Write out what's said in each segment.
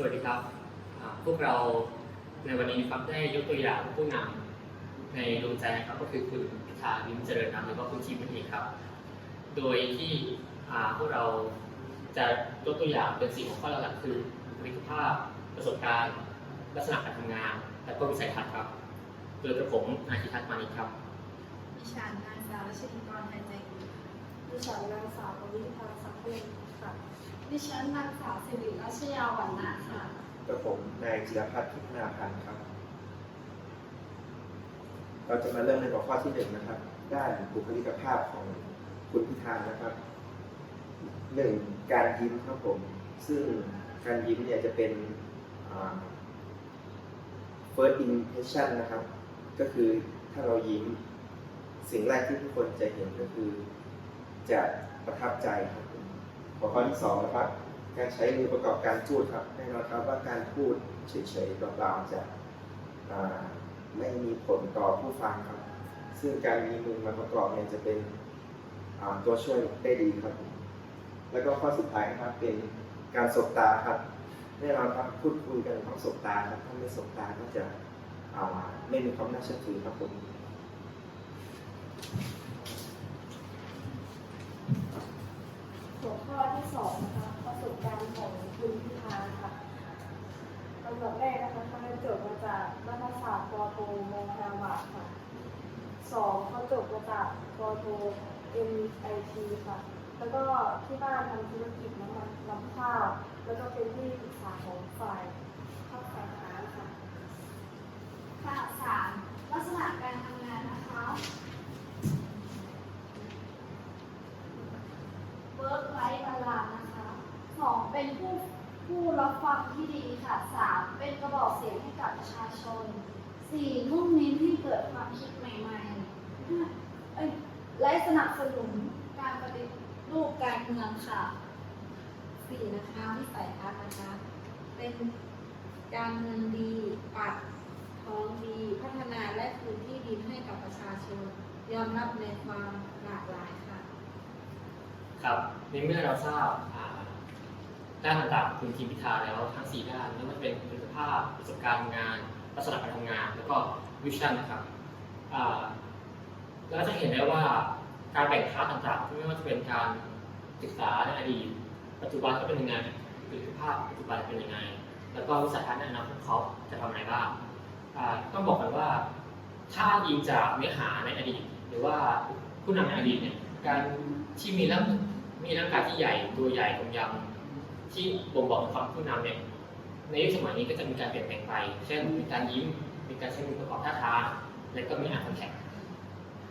สวัสดีครับ พวกเราในวันนี้ครับได้ยกตัวอย่างผู้นำในดวงใจนะครับ ก็คือคุณพิธาลิมเจริญนามหรือว่าคุณทีมนั่นเองครับ โดยที่พวกเราจะยกตัวอย่างเป็นสี่หัวข้อหลักๆคือบุคลิกภาพประสบการณ์ ลักษณะการทำงาน และก็วิสัยทัศน์ครับ โดยกระผมนายพิทักษ์มานิครับดิฉันนางสาวชนีกรไทยใจดีดิฉันนางสาวปวิภาสังเพลง ค่ะ ดิฉันนางสาวสิริรัชยาวันนะค่ะ กับผมนายจิรพัฒน์พิพนาพันธ์ครับ เราจะมาเริ่มในหัวข้อที่หนึ่งนะครับ ด้านบุคลิกภาพของคุณพิธานะครับหนึ่งการยิ้มครับผม ซึ่งการยิ้มเนี่ยจะเป็น first impression นะครับ ก็คือถ้าเรายิ้ม สิ่งแรกที่ทุกคนจะเห็นก็คือ จะประทับใจครับ หัวข้อที่สองนะครับ การใช้มือประกอบการพูดครับแน่นอนครับว่าการพูดเฉยๆเปล่าๆจะไม่มีผลต่อผู้ฟังครับ ซึ่งการมีมือมาประกอบเนี่ยจะเป็นตัวช่วยได้ดีครับ แล้วก็ข้อสุดท้ายนะครับเป็นการสบตาครับแน่นอนครับพูดคุยกันต้องสบตาครับถ้าไม่สบตาก็จะไม่มีความน่าเชื่อถือครับผม หัวข้อที่สองนะคะประสบการณ์ของคุณพิธาค่ะลำดับแรกนะคะเขาได้จบมาจากรัฐศาสตร์ปอโทมงฮาวาดค่ะ สองเขาจบมาจากปโท MIT ค่ะ แล้วก็ที่บ้านทำธุรกิจน้ำมันลำข้าว แล้วก็เป็นที่ปรึกษาของฝ่ายข้าวฝ่ายค้านค่ะค่ะสามลักษณะการทำงานนะคะ work life balance นะคะสองเป็นผู้ผู้รับฟังที่ดีค่ะสามเป็นกระบอกเสียงให้กับประชาชน สี่มุ่งเน้นให้เกิดความคิดใหม่ๆห้าเอ้ยและสนับสนุนการปฏิรูปการเมืองค่ะสี่นะคะวิสัยทัศน์นะคะ เป็นการเงินดีปัดท้องดีพัฒนาและคืนที่ดินให้กับประชาชน ยอมรับในความหลากหลายค่ะ ครับในเมื่อเราทราบด้านต่างๆคุณทีมพิธาแล้วทั้ง4ด้านไม่ว่าจะเป็นคุณภาพประสบการณ์งาน ลักษณะการทำงาน แล้วก็วิชั่นนะครับอ่าแล้วจะเห็นได้ว่าการแบ่งพาร์ทต่างๆ ไม่ว่าจะเป็นการศึกษาในอดีต ปัจจุบันก็เป็นยังไงคุณภาพปัจจุบันเป็นยังไง แล้วก็วิสัยทัศน์ในอนาคตเขาจะทำอะไรบ้างต้องบอกกันว่าถ้าอิงจากเนื้อหาในอดีต หรือว่าผู้นำในอดีตเนี่ยการที่มีร่างมีร่างกายที่ใหญ่ตัวใหญ่กำยำที่บ่งบอกถึงความผู้นำเนี่ย ในยุคสมัยนี้ก็จะมีการเปลี่ยนแปลงไป เช่น มีการยิ้ม มีการใช้มือประกอบท่าทาง และก็มีอาร์คอนแทค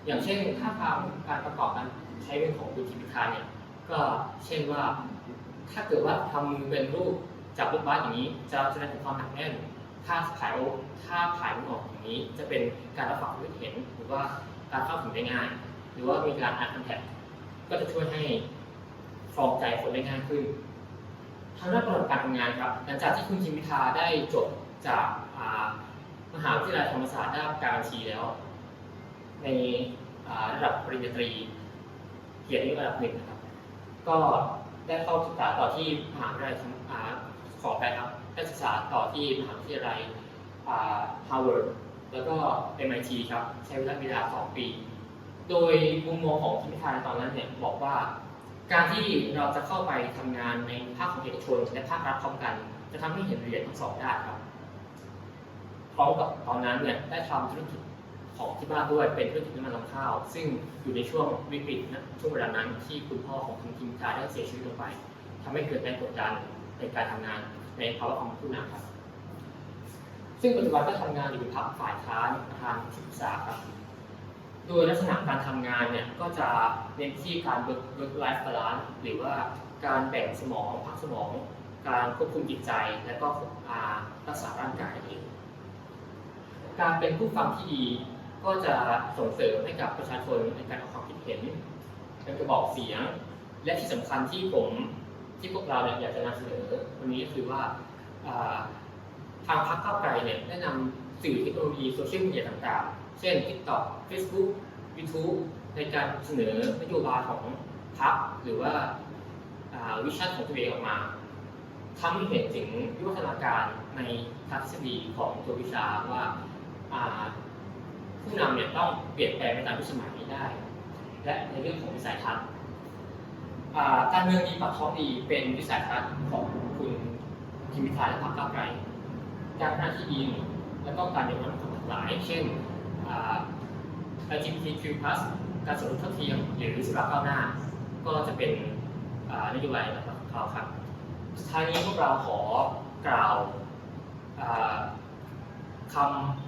อย่างเช่นท่าทางการประกอบการใช้มือของคุณทิพิธาเนี่ย ก็เช่นว่า ถ้าเกิดว่าทำมือเป็นรูปจับลูกบาสอย่างนี้ จะแสดงถึงความหนักแน่น ถ้าถ่ายโอถ้าถ่ายมันออกอย่างนี้ จะเป็นการรับฟังความเห็น หรือว่าการเข้าถึงได้ง่าย หรือว่ามีการอ่านคอนแทคก็จะช่วยให้ฟองใจคนได้ง่ายขึ้น ทางด้านประสบการทำงานครับหลังจากที่คุณจิมพิธาได้จบจากมหาวิทยาลัยธรรมศาสตร์ด้านการบัญชีแล้ว ในระดับปริญญาตรีเกียรตินิยมระดับหนึ่งนะครับ ก็ได้เข้าศึกษาต่อที่มหาวิทยาลัยธรรมอ่าขอไปครับได้ศึกษาต่อที่มหาวิทยาลัยฮาร์วาร์ดแล้วก็ MIT ครับ ใช้เวลาเวลา2ปี โดยมุมมองของทีมพิธาในตอนนั้นเนี่ยบอกว่า การที่เราจะเข้าไปทำงานในภาคของเอกชนและภาครัฐพร้อมกัน จะทำให้เห็นเหรียญทั้งสองด้านครับพร้อมกับตอนนั้นเนี่ยได้ทำธุรกิจของที่บ้านด้วยเป็นธุรกิจน้ำมันลำข้าว ซึ่งอยู่ในช่วงวิกฤตนะช่วงเวลานั้นที่คุณพ่อของคุณทิมพิธาได้เสียชีวิตลงไปทำให้เกิดแรงกดดันในการทำงานในภาวะของผู้นำครับ ซึ่งปัจจุบันก็ทำงานอยู่พรรคฝ่ายค้านประธานที่ปรึกษาครับ โดยลักษณะการทำงานเนี่ยก็จะเน้นที่การ work work life balance หรือว่าการแบ่งสมองพักสมอง การควบคุมจิตใจ และก็อ่ารักษาร่างกายเอง การเป็นผู้ฟังที่ดีก็จะส่งเสริมให้กับประชาชนในการออกความคิดเห็นเป็นกระบอกเสียง และที่สำคัญที่ผมที่พวกเราเนี่ยอยากจะนำเสนอวันนี้ก็คือว่าทางพรรคก้าวไกลเนี่ยได้นำสื่อเทคโนโลยีโซเชียลมีเดียต่างๆ เช่น TikTok Facebook YouTube ในการเสนอนโยบายของพรรคหรือว่าวิชั่นของตัวเองออกมาทำให้เห็นถึงวิวัฒนาการในทางทฤษฎีของตัววิชาว่าผู้นำเนี่ยต้องเปลี่ยนแปลงไปตามยุคสมัยนี้ได้ และในเรื่องของวิสัยทัศน์อ่าการเมืองดีปากท้องดีเป็นวิสัยทัศน์ของคุณทิมพิธาและพรรคก้าวไกลการพัฒนาที่ดินแล้วก็การยกระดับความหลากหลาย เช่น LGBTQ+ การสมรสเท่าเทียมหรือสิบก้าวหน้า ก็จะเป็นนโยบายหลักๆของเขาครับสุดท้ายนี้พวกเราขอกล่าวค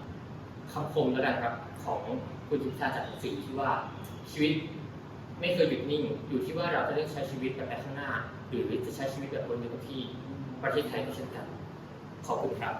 ำคำคมแล้วกันครับของคุณจุชาจากหนังสือที่ว่าชีวิตไม่เคยหยุดนิ่ง อยู่ที่ว่าเราจะเลือกใช้ชีวิตแบบไปข้างหน้า หรือจะใช้ชีวิตแบบวนอยู่กับที่ประเทศไทยก็เช่นกัน ขอบคุณครับ